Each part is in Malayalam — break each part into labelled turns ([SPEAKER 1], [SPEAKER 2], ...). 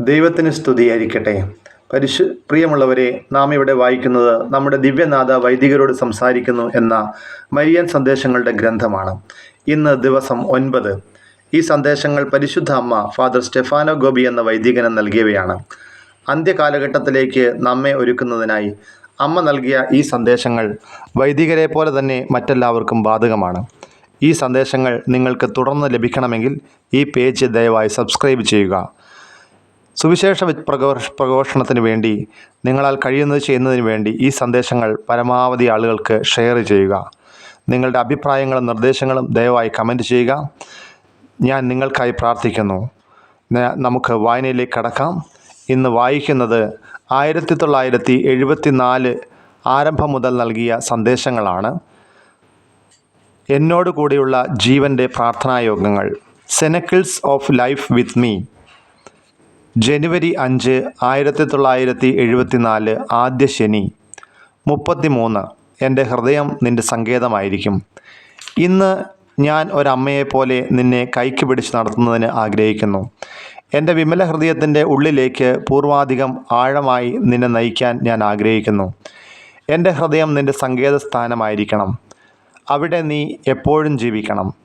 [SPEAKER 1] ദൈവത്തിന് സ്തുതിയായിരിക്കട്ടെ. പരിശു പ്രിയമുള്ളവരെ നാം ഇവിടെ വായിക്കുന്നത് നമ്മുടെ ദിവ്യനാഥ വൈദികരോട് സംസാരിക്കുന്നു എന്ന മരിയൻ സന്ദേശങ്ങളുടെ ഗ്രന്ഥമാണ്. ഇന്ന് ദിവസം ഒൻപത്. ഈ സന്ദേശങ്ങൾ പരിശുദ്ധ അമ്മ ഫാദർ സ്റ്റെഫാനോ ഗോബി എന്ന വൈദികന് നൽകിയവയാണ്. അന്ത്യകാലഘട്ടത്തിലേക്ക് നമ്മെ ഒരുക്കുന്നതിനായി അമ്മ നൽകിയ ഈ സന്ദേശങ്ങൾ വൈദികരെ പോലെ തന്നെ മറ്റെല്ലാവർക്കും ബാധകമാണ്. ഈ സന്ദേശങ്ങൾ നിങ്ങൾക്ക് തുടർന്ന് ലഭിക്കണമെങ്കിൽ ഈ പേജ് ദയവായി സബ്സ്ക്രൈബ് ചെയ്യുക. സുവിശേഷ പ്രഘോഷ പ്രഘോഷണത്തിന് വേണ്ടി നിങ്ങളാൽ കഴിയുന്നത് ചെയ്യുന്നതിന് വേണ്ടി ഈ സന്ദേശങ്ങൾ പരമാവധി ആളുകൾക്ക് ഷെയർ ചെയ്യുക. നിങ്ങളുടെ അഭിപ്രായങ്ങളും നിർദ്ദേശങ്ങളും ദയവായി കമന്റ് ചെയ്യുക. ഞാൻ നിങ്ങൾക്കായി പ്രാർത്ഥിക്കുന്നു. നമുക്ക് വായനയിലേക്ക് കടക്കാം. ഇന്ന് വായിക്കുന്നത് ആയിരത്തി തൊള്ളായിരത്തി എഴുപത്തി നാല് ആരംഭം മുതൽ നൽകിയ സന്ദേശങ്ങളാണ്. എന്നോട് കൂടിയുള്ള ജീവന്റെ പ്രാർത്ഥനായോഗങ്ങൾ cenacles of life with me ജനുവരി അഞ്ച് ആയിരത്തി തൊള്ളായിരത്തി എഴുപത്തി നാല് ആദ്യ ശനി മുപ്പത്തി മൂന്ന് എന്റെ ഹൃദയം നിന്റെ സങ്കേതമായിരിക്കും. ഇന്ന് ഞാൻ ഒരമ്മയെപ്പോലെ നിന്നെ കൈക്ക് പിടിച്ച് നടത്തുന്നതിന് ആഗ്രഹിക്കുന്നു. എന്റെ വിമല ഹൃദയത്തിന്റെ ഉള്ളിലേക്ക് പൂർവാധികം ആഴമായി നിന്നെ നയിക്കാൻ ഞാൻ ആഗ്രഹിക്കുന്നു. എന്റെ ഹൃദയം നിന്റെ സങ്കേത സ്ഥാനമായിരിക്കണം അവിടെ നീ എപ്പോഴും ജീവിക്കണം.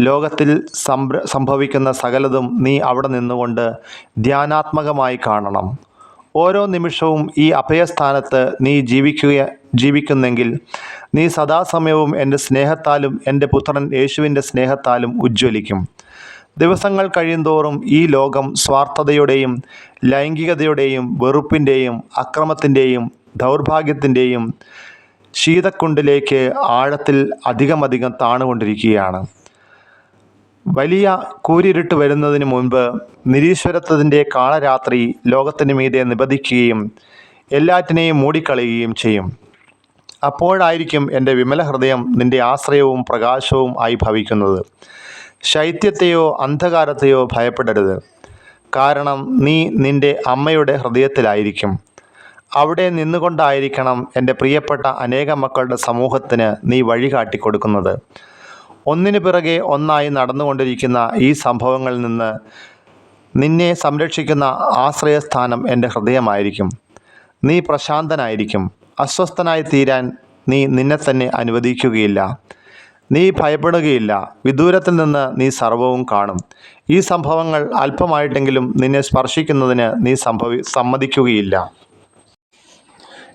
[SPEAKER 1] ലോകത്തിൽ സംഭ്ര സംഭവിക്കുന്ന സകലതും നീ അവിടെ നിന്നുകൊണ്ട് ധ്യാനാത്മകമായി കാണണം. ഓരോ നിമിഷവും ഈ അഭയസ്ഥാനത്ത് നീ ജീവിക്കുക ജീവിക്കുന്നെങ്കിൽ നീ സദാസമയവും എന്റെ സ്നേഹത്താലും എന്റെ പുത്രൻ യേശുവിന്റെ സ്നേഹത്താലും ഉജ്ജ്വലിക്കും. ദിവസങ്ങൾ കഴിയുന്തോറും ഈ ലോകം സ്വാർത്ഥതയുടെയും ലൈംഗികതയുടെയും വെറുപ്പിന്റെയും അക്രമത്തിന്റെയും ദൗർഭാഗ്യത്തിന്റെയും ശീതക്കുണ്ടിലേക്ക് ആഴത്തിൽ അധികമധികം താണുകൊണ്ടിരിക്കുകയാണ്. വലിയ കൂരിരുട്ട് വരുന്നതിന് മുൻപ് നിരീശ്വരത്വത്തിന്റെ കാളരാത്രി ലോകത്തിന് മീതെ നിബന്ധിക്കുകയും എല്ലാറ്റിനെയും മൂടിക്കളയുകയും ചെയ്യും. അപ്പോഴായിരിക്കും എന്റെ വിമല ഹൃദയം നിന്റെ ആശ്രയവും പ്രകാശവും ആയി ഭവിക്കുന്നത്. ശൈത്യത്തെയോ അന്ധകാരത്തെയോ ഭയപ്പെടരുത്. കാരണം നീ നിന്റെ അമ്മയുടെ ഹൃദയത്തിലായിരിക്കും. അവിടെ നിന്നുകൊണ്ടായിരിക്കണം എന്റെ പ്രിയപ്പെട്ട അനേകം മക്കളുടെ സമൂഹത്തിന് നീ വഴി കാട്ടിക്കൊടുക്കുന്നത് ഒന്നിനു പിറകെ ഒന്നായി നടന്നുകൊണ്ടിരിക്കുന്ന ഈ സംഭവങ്ങളിൽ നിന്ന് നിന്നെ സംരക്ഷിക്കുന്ന ആശ്രയസ്ഥാനം എന്റെ ഹൃദയമായിരിക്കും. നീ പ്രശാന്തനായിരിക്കും. അസ്വസ്ഥനായി തീരാൻ നീ നിന്നെ തന്നെ അനുവദിക്കുകയില്ല. നീ ഭയപ്പെടുകയില്ല. വിദൂരത്തിൽ നിന്ന് നീ സർവവും കാണും. ഈ സംഭവങ്ങൾ അല്പമായിട്ടെങ്കിലും നിന്നെ സ്പർശിക്കുന്നതിന് നീ സംഭവി സമ്മതിക്കുകയില്ല.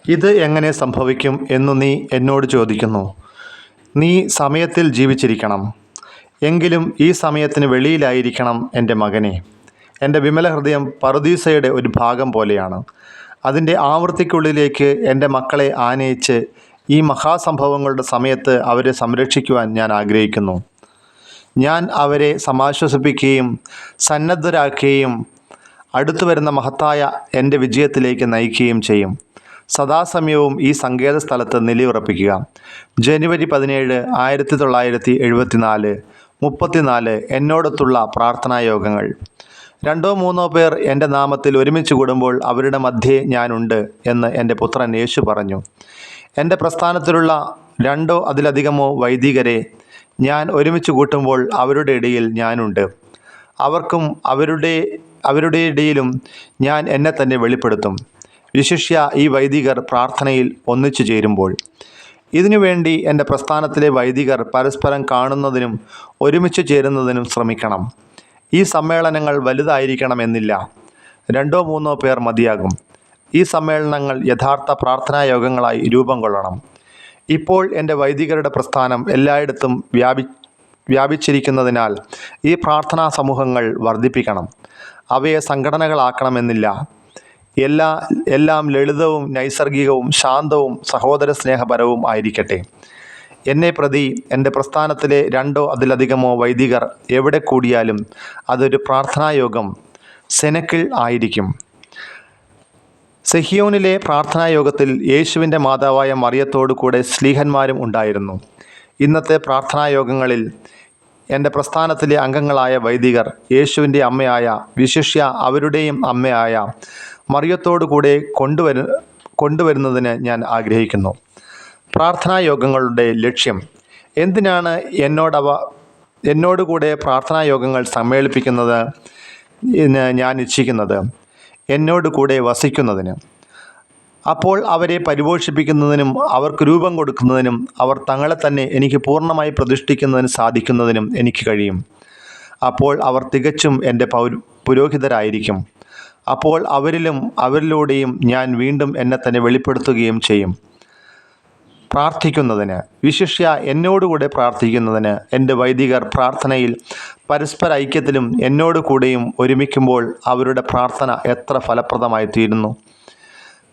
[SPEAKER 1] ഇത് എങ്ങനെ സംഭവിക്കും എന്നു നീ എന്നോട് ചോദിക്കുന്നു. നീ സമയത്തിൽ ജീവിച്ചിരിക്കണം. എങ്കിലും ഈ സമയത്തിന് വെളിയിലായിരിക്കണം എന്റെ മകനെ. എന്റെ വിമല ഹൃദയം പറുദീസയുടെ ഒരു ഭാഗം പോലെയാണ്. അതിന്റെ ആവൃത്തിക്കുള്ളിലേക്ക് എന്റെ മക്കളെ ആനയിച്ച് ഈ മഹാസംഭവങ്ങളുടെ സമയത്ത് അവരെ സംരക്ഷിക്കുവാൻ ഞാൻ ആഗ്രഹിക്കുന്നു. ഞാൻ അവരെ സമാശ്വസിപ്പിക്കുകയും സന്നദ്ധരാക്കുകയും അടുത്തു വരുന്ന മഹത്തായ എന്റെ വിജയത്തിലേക്ക് നയിക്കുകയും ചെയ്യും. സദാസമയവും ഈ സങ്കേത സ്ഥലത്ത് നിലയുറപ്പിക്കുക. ജനുവരി പതിനേഴ് ആയിരത്തി തൊള്ളായിരത്തി എഴുപത്തിനാല് മുപ്പത്തിനാല് എന്നോടൊത്തുള്ള പ്രാർത്ഥനാ യോഗങ്ങൾ. രണ്ടോ മൂന്നോ പേർ എന്റെ നാമത്തിൽ ഒരുമിച്ച് കൂടുമ്പോൾ അവരുടെ മധ്യേ ഞാനുണ്ട് എന്ന് എന്റെ പുത്രൻ യേശു പറഞ്ഞു. എന്റെ പ്രസ്ഥാനത്തിലുള്ള രണ്ടോ അതിലധികമോ വൈദികരെ ഞാൻ ഒരുമിച്ച് കൂട്ടുമ്പോൾ അവരുടെ ഇടയിൽ ഞാനുണ്ട്. അവർക്കും അവരുടെ അവരുടെ ഇടയിലും ഞാൻ എന്നെ തന്നെ വെളിപ്പെടുത്തും. വിശിഷ്യ ഈ വൈദികർ പ്രാർത്ഥനയിൽ ഒന്നിച്ചു ചേരുമ്പോൾ ഇതിനുവേണ്ടി എന്റെ പ്രസ്ഥാനത്തിലെ വൈദികർ പരസ്പരം കാണുന്നതിനും ഒരുമിച്ച് ചേരുന്നതിനും ശ്രമിക്കണം. ഈ സമ്മേളനങ്ങൾ വലുതായിരിക്കണമെന്നില്ല. രണ്ടോ മൂന്നോ പേർ മതിയാകും. ഈ സമ്മേളനങ്ങൾ യഥാർത്ഥ പ്രാർത്ഥനാ യോഗങ്ങളായി രൂപം കൊള്ളണം. ഇപ്പോൾ എന്റെ വൈദികരുടെ പ്രസ്ഥാനം എല്ലായിടത്തും വ്യാപി വ്യാപിച്ചിരിക്കുന്നതിനാൽ ഈ പ്രാർത്ഥനാ സമൂഹങ്ങൾ വർദ്ധിപ്പിക്കണം. അവയെ സംഘടനകളാക്കണമെന്നില്ല. എല്ലാ എല്ലാം ലളിതവും നൈസർഗികവും ശാന്തവും സഹോദര സ്നേഹപരവും ആയിരിക്കട്ടെ. എന്നെ പ്രതി എന്റെ പ്രസ്ഥാനത്തിലെ രണ്ടോ അതിലധികമോ വൈദികർ എവിടെ കൂടിയാലും അതൊരു പ്രാർത്ഥനായോഗം സെനക്കിൾ ആയിരിക്കും. സെഹിയോനിലെ പ്രാർത്ഥനായോഗത്തിൽ യേശുവിന്റെ മാതാവായ മറിയത്തോടു കൂടെ സ്ലീഹന്മാരും ഉണ്ടായിരുന്നു. ഇന്നത്തെ പ്രാർത്ഥനായോഗങ്ങളിൽ എന്റെ പ്രസ്ഥാനത്തിലെ അംഗങ്ങളായ വൈദികർ യേശുവിന്റെ അമ്മയായ വിശിഷ്യ അവരുടെയും അമ്മയായ മറിയത്തോടു കൂടെ കൊണ്ടുവരു കൊണ്ടുവരുന്നതിന് ഞാൻ ആഗ്രഹിക്കുന്നു. പ്രാർത്ഥനാ യോഗങ്ങളുടെ ലക്ഷ്യം. എന്തിനാണ് എന്നോടവ എന്നോടുകൂടെ പ്രാർത്ഥനാ യോഗങ്ങൾ സമ്മേളിപ്പിക്കുന്നത് ഞാൻ ഇച്ഛിക്കുന്നത് എന്നോട് കൂടെ വസിക്കുന്നതിന്. അപ്പോൾ അവരെ പരിപോഷിപ്പിക്കുന്നതിനും അവർക്ക് രൂപം കൊടുക്കുന്നതിനും അവർ തങ്ങളെ തന്നെ എനിക്ക് പൂർണമായി പ്രതിഷ്ഠിക്കുന്നതിന് സാധിക്കുന്നതിനും എനിക്ക് കഴിയും. അപ്പോൾ അവർ തികച്ചും എന്റെ പൗര പുരോഹിതരായിരിക്കും. അപ്പോൾ അവരിലും അവരിലൂടെയും ഞാൻ വീണ്ടും എന്നെ തന്നെ വെളിപ്പെടുത്തുകയും ചെയ്യും. പ്രാർത്ഥിക്കുന്നതിന് വിശിഷ്യ എന്നോടുകൂടെ പ്രാർത്ഥിക്കുന്നതിന് എന്റെ വൈദികർ പ്രാർത്ഥനയിൽ പരസ്പര ഐക്യത്തിലും എന്നോട് കൂടെയും ഒരുമിക്കുമ്പോൾ അവരുടെ പ്രാർത്ഥന എത്ര ഫലപ്രദമായി തീരുന്നു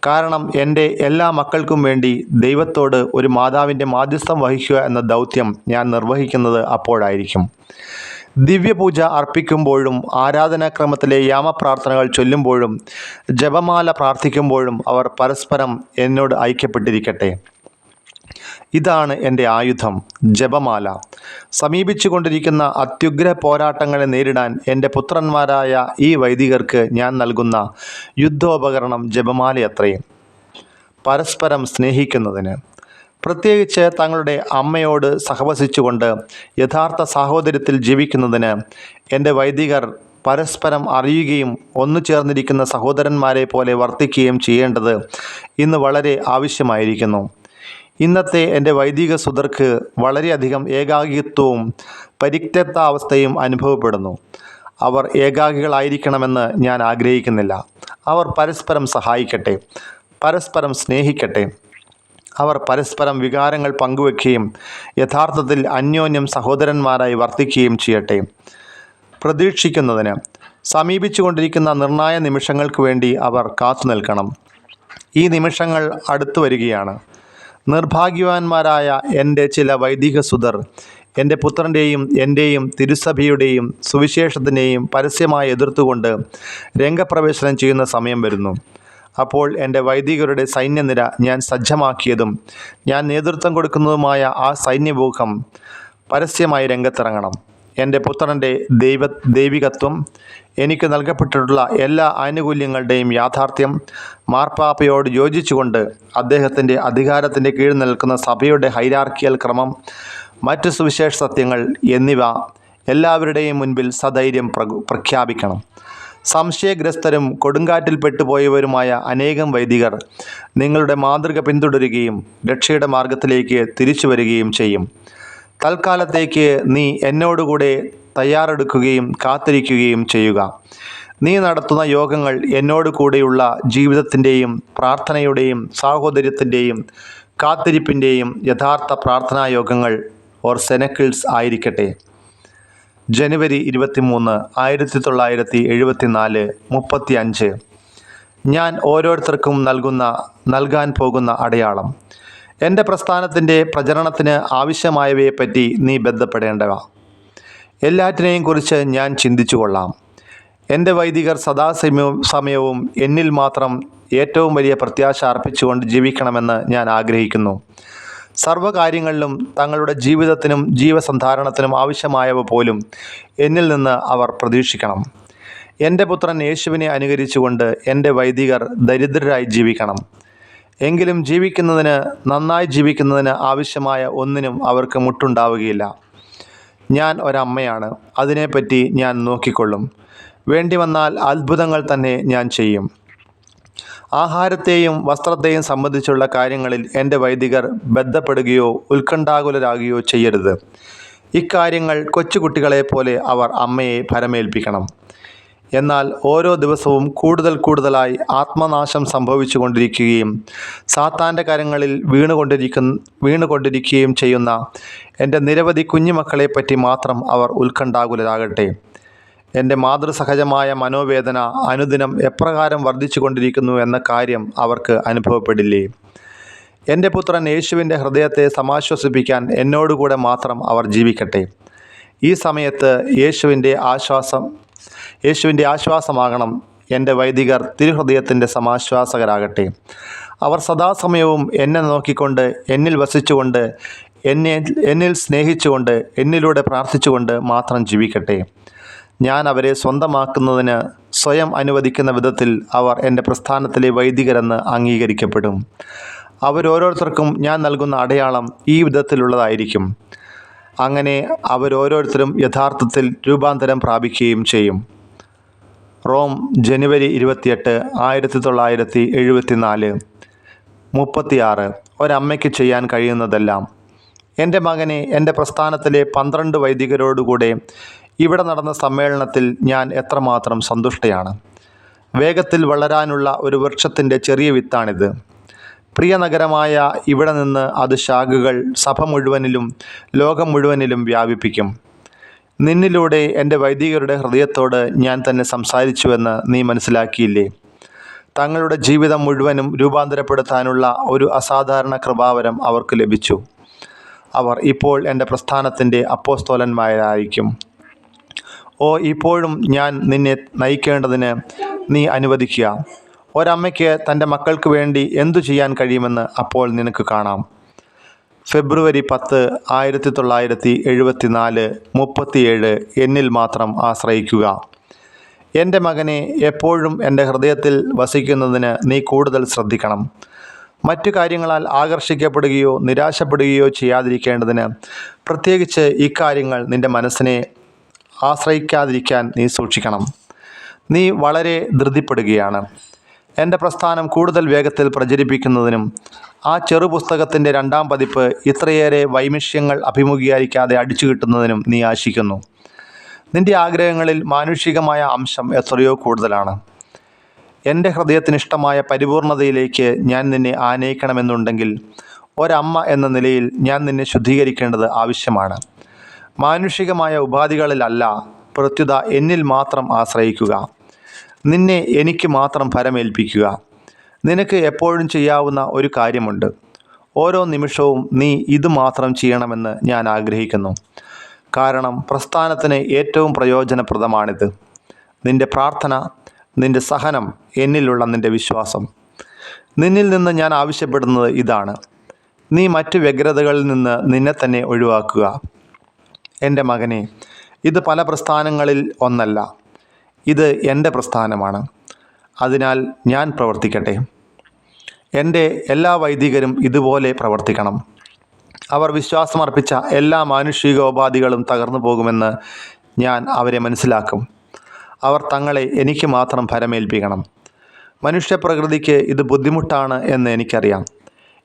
[SPEAKER 1] കാരണം എന്റെ എല്ലാ മക്കൾക്കും വേണ്ടി ദൈവത്തോട് ഒരു മാതാവിന്റെ മാധ്യസ്ഥം വഹിക്കുക എന്ന ദൗത്യം ഞാൻ നിർവഹിക്കുന്നത് അപ്പോഴായിരിക്കും. ദിവ്യപൂജ അർപ്പിക്കുമ്പോഴും ആരാധനാക്രമത്തിലെ യാമപ്രാർത്ഥനകൾ ചൊല്ലുമ്പോഴും ജപമാല പ്രാർത്ഥിക്കുമ്പോഴും അവർ പരസ്പരം എന്നോട് ഐക്യപ്പെട്ടിരിക്കട്ടെ. ഇതാണ് എന്റെ ആയുധം ജപമാല. സമീപിച്ചു കൊണ്ടിരിക്കുന്ന അത്യുഗ്ര പോരാട്ടങ്ങളെ നേരിടാൻ എന്റെ പുത്രന്മാരായ ഈ വൈദികർക്ക് ഞാൻ നൽകുന്ന യുദ്ധോപകരണം ജപമാലയത്രേ. പരസ്പരം സ്നേഹിക്കുന്നതിന്. പ്രത്യേകിച്ച് തങ്ങളുടെ അമ്മയോട് സഹവസിച്ചുകൊണ്ട് യഥാർത്ഥ സാഹോദര്യത്തിൽ ജീവിക്കുന്നതിന് എന്റെ വൈദികർ പരസ്പരം അറിയുകയും ഒന്നു ചേർന്നിരിക്കുന്ന സഹോദരന്മാരെ പോലെ വർത്തിക്കുകയും ചെയ്യേണ്ടത് ഇന്ന് വളരെ ആവശ്യമായിരിക്കുന്നു. ഇന്നത്തെ എന്റെ വൈദിക സുതർക്ക് വളരെയധികം ഏകാകിത്വവും പരിത്യക്താവസ്ഥയും അനുഭവപ്പെടുന്നു. അവർ ഏകാഗികളായിരിക്കണമെന്ന് ഞാൻ ആഗ്രഹിക്കുന്നില്ല. അവർ പരസ്പരം സഹായിക്കട്ടെ പരസ്പരം സ്നേഹിക്കട്ടെ അവർ പരസ്പരം വികാരങ്ങൾ പങ്കുവെക്കുകയും യഥാർത്ഥത്തിൽ അന്യോന്യം സഹോദരന്മാരായി വർത്തിക്കുകയും ചെയ്യട്ടെ. പ്രതീക്ഷിക്കുന്നതിന് സമീപിച്ചുകൊണ്ടിരിക്കുന്ന നിർണായ നിമിഷങ്ങൾക്ക് വേണ്ടി അവർ കാത്തു നിൽക്കണം. ഈ നിമിഷങ്ങൾ അടുത്തു വരികയാണ്. നിർഭാഗ്യവാന്മാരായ എന്റെ ചില വൈദിക സുതർ എന്റെ പുത്രന്റെയും എന്റെയും തിരുസഭയുടെയും സുവിശേഷത്തിന്റെയും പരസ്യമായി എതിർത്തുകൊണ്ട് രംഗപ്രവേശനം ചെയ്യുന്ന സമയം വരുന്നു. അപ്പോൾ എന്റെ വൈദികരുടെ സൈന്യനിര ഞാൻ സജ്ജമാക്കിയതും ഞാൻ നേതൃത്വം കൊടുക്കുന്നതുമായ ആ സൈന്യഭൂഖം പരസ്യമായി രംഗത്തിറങ്ങണം. എന്റെ പുത്രന്റെ ദൈവ ദൈവികത്വം എനിക്ക് നൽകപ്പെട്ടിട്ടുള്ള എല്ലാ ആനുകൂല്യങ്ങളുടെയും യാഥാർത്ഥ്യം മാർപ്പാപ്പയോട് യോജിച്ചുകൊണ്ട് അദ്ദേഹത്തിന്റെ അധികാരത്തിന്റെ കീഴിൽ നിൽക്കുന്ന സഭയുടെ ഹൈരാർക്കിയൽ ക്രമം മറ്റ് സുവിശേഷ സത്യങ്ങൾ എന്നിവ എല്ലാവരുടെയും മുൻപിൽ സധൈര്യം പ്രഖ്യാപിക്കണം. സംശയഗ്രസ്തരും കൊടുങ്കാറ്റിൽ പെട്ടുപോയവരുമായ അനേകം വൈദികർ നിങ്ങളുടെ മാതൃക പിന്തുടരുകയും രക്ഷയുടെ മാർഗത്തിലേക്ക് തിരിച്ചു വരികയും ചെയ്യും. തൽക്കാലത്തേക്ക് നീ എന്നോടുകൂടെ തയ്യാറെടുക്കുകയും കാത്തിരിക്കുകയും ചെയ്യുക. നീ നടത്തുന്ന യോഗങ്ങൾ എന്നോട് കൂടെയുള്ള ജീവിതത്തിന്റെയും പ്രാർത്ഥനയുടെയും സാഹോദര്യത്തിന്റെയും കാത്തിരിപ്പിന്റെയും യഥാർത്ഥ പ്രാർത്ഥനാ യോഗങ്ങൾ ഓർ സെനക്കിൾസ് ആയിരിക്കട്ടെ. ജനുവരി ഇരുപത്തിമൂന്ന് ആയിരത്തി തൊള്ളായിരത്തി എഴുപത്തിനാല് മുപ്പത്തി അഞ്ച് ഞാൻ ഓരോരുത്തർക്കും നൽകുന്ന നൽകാൻ പോകുന്ന അടയാളം. എന്റെ പ്രസ്ഥാനത്തിന്റെ പ്രചരണത്തിന് ആവശ്യമായവയെപ്പറ്റി നീ ബന്ധപ്പെടേണ്ടവ. എല്ലാറ്റിനെയും കുറിച്ച് ഞാൻ ചിന്തിച്ചു കൊള്ളാം എന്റെ വൈദികർ സദാസമയവും സമയവും എന്നിൽ മാത്രം ഏറ്റവും വലിയ പ്രത്യാശ അർപ്പിച്ചുകൊണ്ട് ജീവിക്കണമെന്ന് ഞാൻ ആഗ്രഹിക്കുന്നു. സർവകാര്യങ്ങളിലും തങ്ങളുടെ ജീവിതത്തിനും ജീവസന്ധാരണത്തിനും ആവശ്യമായവ പോലും എന്നിൽ നിന്ന് അവർ പ്രതീക്ഷിക്കണം. എന്റെ പുത്രൻ യേശുവിനെ അനുകരിച്ചുകൊണ്ട് എന്റെ വൈദികർ ദരിദ്രരായി ജീവിക്കണം. എങ്കിലും ജീവിക്കുന്നതിന് നന്നായി ജീവിക്കുന്നതിന് ആവശ്യമായ ഒന്നിനും അവർക്ക് മുട്ടുണ്ടാവുകയില്ല. ഞാൻ ഒരമ്മയാണ്. അതിനെപ്പറ്റി ഞാൻ നോക്കിക്കൊള്ളും. വേണ്ടി വന്നാൽ അത്ഭുതങ്ങൾ തന്നെ ഞാൻ ചെയ്യും. ആഹാരത്തെയും വസ്ത്രത്തെയും സംബന്ധിച്ചുള്ള കാര്യങ്ങളിൽ എന്റെ വൈദികർ ബന്ധപ്പെടുകയോ ഉത്കണ്ഠാകുലരാകുകയോ ചെയ്യരുത്. ഇക്കാര്യങ്ങൾ കൊച്ചുകുട്ടികളെ പോലെ അവർ അമ്മയെ ഭരമേൽപ്പിക്കണം. എന്നാൽ ഓരോ ദിവസവും കൂടുതൽ കൂടുതലായി ആത്മനാശം സംഭവിച്ചു കൊണ്ടിരിക്കുകയും സാത്താന്റെ കരങ്ങളിൽ വീണുകൊണ്ടിരിക്കുന്ന വീണുകൊണ്ടിരിക്കുകയും ചെയ്യുന്ന എന്റെ നിരവധി കുഞ്ഞുമക്കളെപ്പറ്റി മാത്രം അവർ ഉത്കണ്ഠാകുലരാകട്ടെ. എന്റെ മാതൃസഹജമായ മനോവേദന അനുദിനം എപ്രകാരം വർദ്ധിച്ചുകൊണ്ടിരിക്കുന്നു എന്ന കാര്യം അവർക്ക് അനുഭവപ്പെടില്ലേ? എന്റെ പുത്രൻ യേശുവിന്റെ ഹൃദയത്തെ സമാശ്വസിപ്പിക്കാൻ എന്നോടുകൂടെ മാത്രം അവർ ജീവിക്കട്ടെ. ഈ സമയത്ത് യേശുവിന്റെ ആശ്വാസം യേശുവിന്റെ ആശ്വാസമാകണം എന്റെ വൈദികർ തിരുഹൃദയത്തിന്റെ സമാശ്വാസകരാകട്ടെ. അവർ സദാസമയവും എന്നെ നോക്കിക്കൊണ്ട് എന്നിൽ വസിച്ചുകൊണ്ട് എന്നെ എന്നിൽ സ്നേഹിച്ചുകൊണ്ട് എന്നിലൂടെ പ്രാർത്ഥിച്ചുകൊണ്ട് മാത്രം ജീവിക്കട്ടെ. ഞാൻ അവരെ സ്വന്തമാക്കുന്നതിന് സ്വയം അനുവദിക്കുന്ന വിധത്തിൽ അവർ എന്റെ പ്രസ്ഥാനത്തിലെ വൈദികരെന്ന് അംഗീകരിക്കപ്പെടും. അവരോരോരുത്തർക്കും ഞാൻ നൽകുന്ന അടയാളം ഈ വിധത്തിലുള്ളതായിരിക്കും. അങ്ങനെ അവരോരോരുത്തരും യഥാർത്ഥത്തിൽ രൂപാന്തരം പ്രാപിക്കുകയും ചെയ്യും. റോം ജനുവരി ഇരുപത്തിയെട്ട് ആയിരത്തി തൊള്ളായിരത്തി എഴുപത്തി നാല് മുപ്പത്തിയാറ്. ഒരമ്മയ്ക്ക് ചെയ്യാൻ കഴിയുന്നതെല്ലാം. എന്റെ മകനെ എന്റെ പ്രസ്ഥാനത്തിലെ പന്ത്രണ്ട് വൈദികരോടുകൂടെ ഇവിടെ നടന്ന സമ്മേളനത്തിൽ ഞാൻ എത്രമാത്രം സന്തുഷ്ടയാണ്. വേഗത്തിൽ വളരാനുള്ള ഒരു വൃക്ഷത്തിന്റെ ചെറിയ വിത്താണിത്. പ്രിയ നഗരമായ ഇവിടെ നിന്ന് അത് ശാഖകൾ സഭ മുഴുവനിലും ലോകം മുഴുവനിലും വ്യാപിപ്പിക്കും. നിന്നിലൂടെ എന്റെ വൈദികരുടെ ഹൃദയത്തോട് ഞാൻ തന്നെ സംസാരിച്ചുവെന്ന് നീ മനസ്സിലാക്കിയില്ലേ? തങ്ങളുടെ ജീവിതം മുഴുവനും രൂപാന്തരപ്പെടുത്താനുള്ള ഒരു അസാധാരണ കൃപാവരം അവർക്ക് ലഭിച്ചു. അവർ ഇപ്പോൾ എന്റെ പ്രസ്ഥാനത്തിന്റെ അപ്പോസ്തോലന്മാരായിരിക്കും. ഓ ഇപ്പോഴും ഞാൻ നിന്നെ നയിക്കേണ്ടതിന് നീ അനുവദിക്കുക. ഒരമ്മയ്ക്ക് തന്റെ മക്കൾക്ക് വേണ്ടി എന്തു ചെയ്യാൻ കഴിയുമെന്ന് അപ്പോൾ നിനക്ക് കാണാം. ഫെബ്രുവരി പത്ത് ആയിരത്തി തൊള്ളായിരത്തി എഴുപത്തി നാല് മുപ്പത്തിയേഴ് എന്നിൽ മാത്രം ആശ്രയിക്കുക. എന്റെ മകനെ എപ്പോഴും എന്റെ ഹൃദയത്തിൽ വസിക്കുന്നതിന് നീ കൂടുതൽ ശ്രദ്ധിക്കണം. മറ്റു കാര്യങ്ങളാൽ ആകർഷിക്കപ്പെടുകയോ നിരാശപ്പെടുകയോ ചെയ്യാതിരിക്കേണ്ടതിന് പ്രത്യേകിച്ച് ഇക്കാര്യങ്ങൾ നിന്റെ മനസ്സിനെ ആശ്രയിക്കാതിരിക്കാൻ നീ സൂക്ഷിക്കണം. നീ വളരെ ധൃതിപ്പെടുകയാണ്. എന്റെ പ്രസ്ഥാനം കൂടുതൽ വേഗത്തിൽ പ്രചരിപ്പിക്കുന്നതിനും ആ ചെറു പുസ്തകത്തിന്റെ രണ്ടാം പതിപ്പ് ഇത്രയേറെ വൈമിഷ്യങ്ങൾ അഭിമുഖീകരിക്കാതെ അടിച്ചു കിട്ടുന്നതിനും നീ ആശിക്കുന്നു. നിന്റെ ആഗ്രഹങ്ങളിൽ മാനുഷികമായ അംശം എത്രയോ കൂടുതലാണ്. എന്റെ ഹൃദയത്തിനിഷ്ടമായ പരിപൂർണതയിലേക്ക് ഞാൻ നിന്നെ ആനയിക്കണമെന്നുണ്ടെങ്കിൽ ഒരമ്മ എന്ന നിലയിൽ ഞാൻ നിന്നെ ശുദ്ധീകരിക്കേണ്ടത് ആവശ്യമാണ്. മാനുഷികമായ ഉപാധികളിലല്ല പ്രത്യുത എന്നിൽ മാത്രം ആശ്രയിക്കുക. നിന്നെ എനിക്ക് മാത്രം ഫലമേൽപ്പിക്കുക നിനക്ക് എപ്പോഴും ചെയ്യാവുന്ന ഒരു കാര്യമുണ്ട്. ഓരോ നിമിഷവും നീ ഇത് മാത്രം ചെയ്യണമെന്ന് ഞാൻ ആഗ്രഹിക്കുന്നു. കാരണം പ്രസ്ഥാനത്തിന് ഏറ്റവും പ്രയോജനപ്രദമാണിത്. നിന്റെ പ്രാർത്ഥന നിന്റെ സഹനം എന്നിലുള്ള നിന്റെ വിശ്വാസം. നിന്നിൽ നിന്ന് ഞാൻ ആവശ്യപ്പെടുന്നത് ഇതാണ്. നീ മറ്റു വ്യഗ്രതകളിൽ നിന്ന് നിന്നെ തന്നെ ഒഴിവാക്കുക. എന്റെ മകനെ ഇത് പല പ്രസ്ഥാനങ്ങളിൽ ഒന്നല്ല. ഇത് എന്റെ പ്രസ്ഥാനമാണ്. അതിനാൽ ഞാൻ പ്രവർത്തിക്കട്ടെ. എന്റെ എല്ലാ വൈദികരും ഇതുപോലെ പ്രവർത്തിക്കണം. അവർ വിശ്വാസമർപ്പിച്ച എല്ലാ മാനുഷികോപാധികളും തകർന്നു പോകുമെന്ന് ഞാൻ അവരെ മനസ്സിലാക്കും. അവർ തങ്ങളെ എനിക്ക് മാത്രം ഫലമേൽപ്പിക്കണം മനുഷ്യപ്രകൃതിക്ക് ഇത് ബുദ്ധിമുട്ടാണ് എന്ന് എനിക്കറിയാം.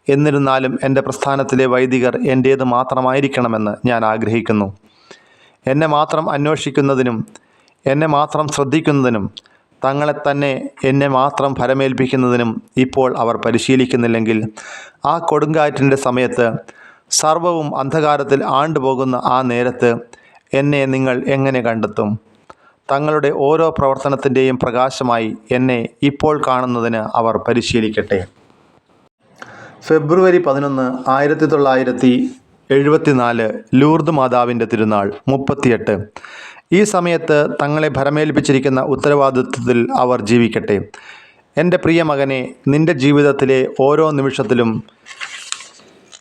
[SPEAKER 1] എന്നിരുന്നാലും എന്റെ പ്രസ്ഥാനത്തിലെ വൈദികർ എന്റേത് മാത്രമായിരിക്കണമെന്ന് ഞാൻ ആഗ്രഹിക്കുന്നു. എന്നെ മാത്രം അന്വേഷിക്കുന്നതിനും എന്നെ മാത്രം ശ്രദ്ധിക്കുന്നതിനും തങ്ങളെ തന്നെ എന്നെ മാത്രം ഫലമേൽപ്പിക്കുന്നതിനും ഇപ്പോൾ അവർ പരിശീലിക്കുന്നില്ലെങ്കിൽ ആ കൊടുങ്കാറ്റിന്റെ സമയത്ത് സർവവും അന്ധകാരത്തിൽ ആണ്ടുപോകുന്ന ആ നേരത്ത് എന്നെ നിങ്ങൾ എങ്ങനെ കണ്ടെത്തും? തങ്ങളുടെ ഓരോ പ്രവർത്തനത്തിന്റെയും പ്രകാശമായി എന്നെ ഇപ്പോൾ കാണുന്നതിന് അവർ പരിശീലിക്കട്ടെ. ഫെബ്രുവരി പതിനൊന്ന് ആയിരത്തി തൊള്ളായിരത്തി എഴുപത്തിനാല് ലൂർദ് മാതാവിന്റെ തിരുനാൾ മുപ്പത്തിയെട്ട്. ഈ സമയത്ത് തങ്ങളെ ഭരമേൽപ്പിച്ചിരിക്കുന്ന ഉത്തരവാദിത്വത്തിൽ അവർ ജീവിക്കട്ടെ. എന്റെ പ്രിയ മകനെ നിന്റെ ജീവിതത്തിലെ ഓരോ നിമിഷത്തിലും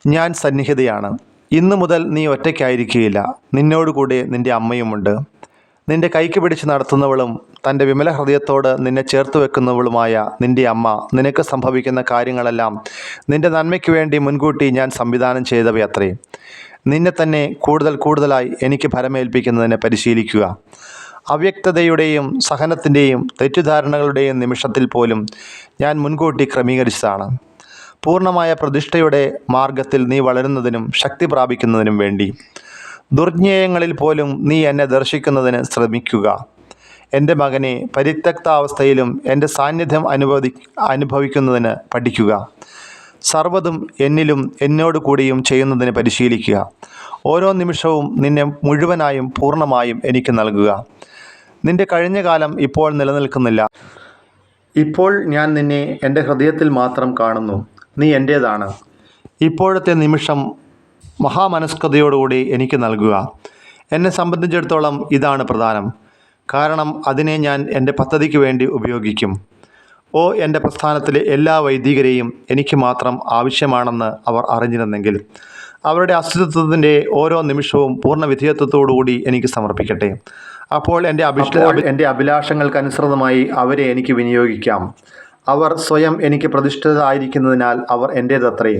[SPEAKER 1] ഞാൻ സന്നിഹിതയാണ്. ഇന്നു മുതൽ നീ ഒറ്റയ്ക്കായിരിക്കുകയില്ല. നിന്നോടുകൂടെ നിന്റെ അമ്മയുമുണ്ട്. നിന്റെ കൈക്ക് പിടിച്ച് നടത്തുന്നവളും തന്റെ വിമല ഹൃദയത്തോട് നിന്നെ ചേർത്ത് വെക്കുന്നവളുമായ നിന്റെ അമ്മ നിനക്ക് സംഭവിക്കുന്ന കാര്യങ്ങളെല്ലാം നിന്റെ നന്മയ്ക്ക് വേണ്ടി മുൻകൂട്ടി ഞാൻ സംവിധാനം ചെയ്തവയത്രേ നിന്നെ തന്നെ കൂടുതൽ കൂടുതലായി എനിക്ക് ഫലമേൽപ്പിക്കുന്നതിനെ പരിശീലിക്കുക. അവ്യക്തതയുടെയും സഹനത്തിന്റെയും തെറ്റിദ്ധാരണകളുടെയും നിമിഷത്തിൽ പോലും ഞാൻ മുൻകൂട്ടി ക്രമീകരിച്ചതാണ്. പൂർണമായ പ്രതിഷ്ഠയുടെ മാർഗത്തിൽ നീ വളരുന്നതിനും ശക്തി പ്രാപിക്കുന്നതിനും വേണ്ടി. ദുർജ്ഞേയങ്ങളിൽ പോലും നീ എന്നെ ദർശിക്കുന്നതിന് ശ്രമിക്കുക. എന്റെ മകനെ പരിത്യക്താവസ്ഥയിലും എന്റെ സാന്നിധ്യം അനുഭവി അനുഭവിക്കുന്നതിന് പഠിക്കുക. സർവതും എന്നിലും എന്നോട് കൂടിയും ചെയ്യുന്നതിന് പരിശീലിക്കുക. ഓരോ നിമിഷവും നിന്നെ മുഴുവനായും പൂർണമായും എനിക്ക് നൽകുക. നിന്റെ കഴിഞ്ഞ കാലം ഇപ്പോൾ നിലനിൽക്കുന്നില്ല. ഇപ്പോൾ ഞാൻ നിന്നെ എന്റെ ഹൃദയത്തിൽ മാത്രം കാണുന്നു. നീ എന്റേതാണ് ഇപ്പോഴത്തെ നിമിഷം മഹാമനസ്കതയോടുകൂടി എനിക്ക് നൽകുക. എന്നെ സംബന്ധിച്ചിടത്തോളം ഇതാണ് പ്രധാനം. കാരണം അതിനെ ഞാൻ എന്റെ പദ്ധതിക്ക് വേണ്ടി ഉപയോഗിക്കും. ഓ എന്റെ പ്രസ്ഥാനത്തിലെ എല്ലാ വൈദികരെയും എനിക്ക് മാത്രം ആവശ്യമാണെന്ന് അവർ അറിഞ്ഞിരുന്നെങ്കിൽ അവരുടെ അസ്തിത്വത്തിന്റെ ഓരോ നിമിഷവും പൂർണ വിധേയത്വത്തോടുകൂടി എനിക്ക് സമർപ്പിക്കട്ടെ. അപ്പോൾ എന്റെ അഭിഷ എന്റെ അഭിലാഷങ്ങൾക്കനുസൃതമായി അവരെ എനിക്ക് വിനിയോഗിക്കാം. അവർ സ്വയം എനിക്ക് പ്രതിഷ്ഠിതരായിരിക്കുന്നതിനാൽ അവർ എന്റേതത്രേ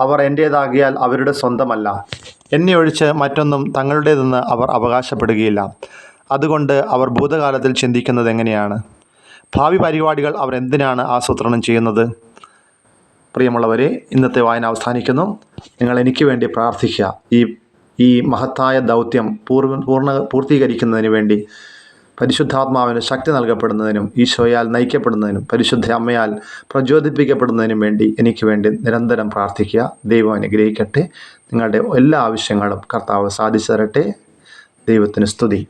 [SPEAKER 1] അവർ എന്റേതാകിയാൽ അവരുടെ സ്വന്തമല്ല. എന്നെ ഒഴിച്ച് മറ്റൊന്നും തങ്ങളുടേതെന്ന് അവർ അവകാശപ്പെടുകയില്ല. അതുകൊണ്ട് അവർ ഭൂതകാലത്തിൽ ചിന്തിക്കുന്നത് എങ്ങനെയാണ്? ഭാവി പരിപാടികൾ അവർ എന്തിനാണ് ആസൂത്രണം ചെയ്യുന്നത്? പ്രിയമുള്ളവരെ ഇന്നത്തെ വായന അവസാനിക്കുന്നു. നിങ്ങൾ എനിക്ക് വേണ്ടി പ്രാർത്ഥിക്കുക. ഈ ഈ മഹത്തായ ദൗത്യം പൂർവ പൂർണ പൂർത്തീകരിക്കുന്നതിന് വേണ്ടി പരിശുദ്ധാത്മാവിന് ശക്തി നൽകപ്പെടുന്നതിനും ഈശോയാൽ നയിക്കപ്പെടുന്നതിനും പരിശുദ്ധ അമ്മയാൽ പ്രചോദിപ്പിക്കപ്പെടുന്നതിനും വേണ്ടി എനിക്ക് വേണ്ടി നിരന്തരം പ്രാർത്ഥിക്കുക. ദൈവം അനുഗ്രഹിക്കട്ടെ. നിങ്ങളുടെ എല്ലാ ആവശ്യങ്ങളും കർത്താവ് സാധിച്ചു തരട്ടെ. ദൈവത്തിന് സ്തുതി.